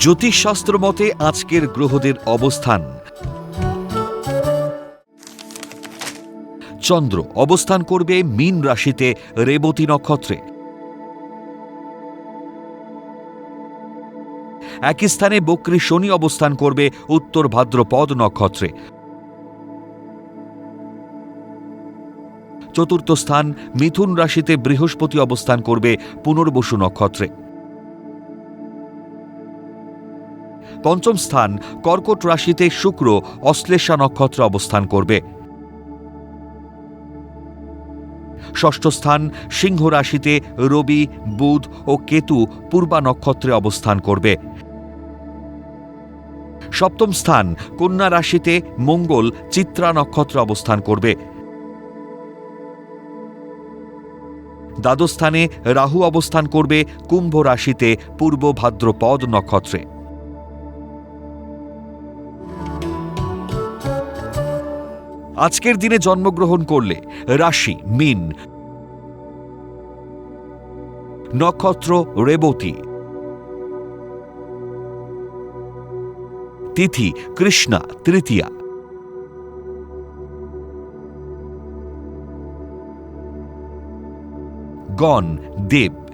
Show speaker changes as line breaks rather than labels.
জ্যোতিষশাস্ত্র মতে আজকের গ্রহদের অবস্থান। চন্দ্র অবস্থান করবে মীন রাশিতে রেবতী নক্ষত্রে। একই স্থানে বক্রী শনি অবস্থান করবে উত্তর ভাদ্রপদ নক্ষত্রে। চতুর্থ স্থান মিথুন রাশিতে বৃহস্পতি অবস্থান করবে পুনর্বসু নক্ষত্রে। পঞ্চম স্থান, কর্কট রাশিতে শুক্র, অশ্লেষা নক্ষত্রে অবস্থান করবে। ষষ্ঠ স্থান, সিংহ রাশিতে রবি, বুধ ও কেতু পূর্বা নক্ষত্রে অবস্থান করবে। সপ্তম স্থান, কন্যা রাশিতে মঙ্গল, চিত্রা নক্ষত্রে অবস্থান করবে। দ্বাদশ স্থানে রাহু অবস্থান করবে, কুম্ভ রাশিতে পূর্ব ভাদ্রপদ নক্ষত্রে। আজকের দিনে জন্মগ্রহণ করলে রাশি মিন নক্ষত্র রেবতী তিথি কৃষ্ণা তৃতীয়া। গণ দেব।